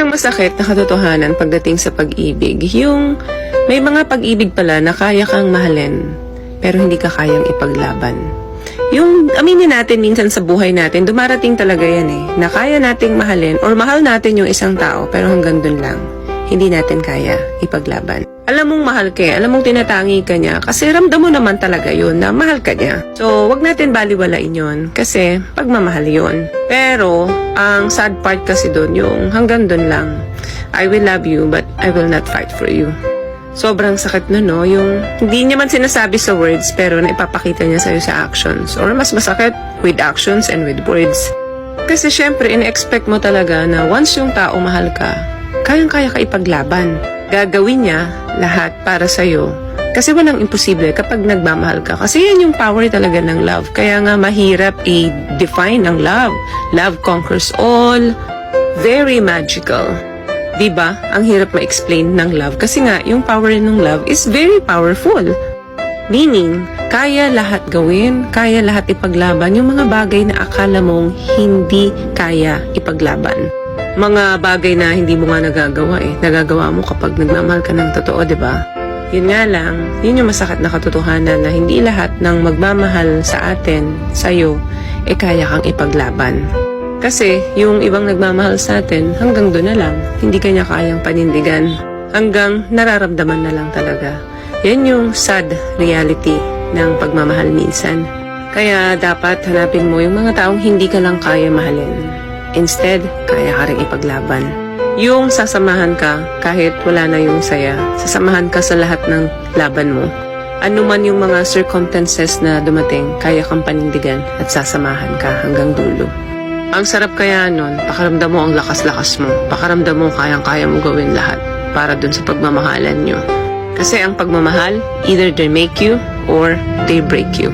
Isang masakit na katotohanan pagdating sa pag-ibig, yung may mga pag-ibig pala na kaya kang mahalin, pero hindi ka kayang ipaglaban. Yung aminin natin minsan sa buhay natin, dumarating talaga yan eh, na kaya nating mahalin or mahal natin yung isang tao, pero hanggang dun lang. Hindi natin kaya ipaglaban. Alam mong mahal ka alam mong tinatangi ka niya, kasi ramdam mo naman talaga yun na mahal ka niya. So, wag natin baliwalain yun, kasi pagmamahal yun. Pero, ang sad part kasi dun, yung hanggang dun lang. I will love you, but I will not fight for you. Sobrang sakit na no, yung hindi niya man sinasabi sa words pero naipapakita niya sa'yo sa actions. Or mas masakit with actions and with words. Kasi syempre, in-expect mo talaga na once yung tao mahal ka, kayang-kaya ka ipaglaban. Gagawin niya lahat para sa'yo. Kasi walang imposible kapag nagmamahal ka. Kasi yan yung power talaga ng love. Kaya nga mahirap i-define ang love. Love conquers all. Very magical. 'Di ba? Ang hirap ma-explain ng love kasi nga yung power ng love is very powerful. Meaning, kaya lahat gawin, kaya lahat ipaglaban yung mga bagay na akala mong hindi kaya ipaglaban. Mga bagay na hindi mo nga nagagawa eh. Nagagawa mo kapag nagmamahal ka ng totoo, 'di ba? Yun nga lang, yun yung masakit na katotohanan na hindi lahat ng magmamahal sa atin, sa'yo, eh kaya kang ipaglaban. Kasi yung ibang nagmamahal sa atin, hanggang doon na lang, hindi kanya kayang panindigan. Hanggang nararamdaman na lang talaga. Yan yung sad reality ng pagmamahal minsan. Kaya dapat hanapin mo yung mga taong hindi ka lang kaya mahalin. Instead, kaya ka rin ipaglaban. Yung sasamahan ka kahit wala na yung saya, sasamahan ka sa lahat ng laban mo. Ano man yung mga circumstances na dumating, kaya kang panindigan at sasamahan ka hanggang dulo. Ang sarap kaya nun, pakaramdam mo ang lakas-lakas mo. Pakaramdam mo kayang-kaya mo gawin lahat para dun sa pagmamahalan nyo. Kasi ang pagmamahal, either they make you or they break you.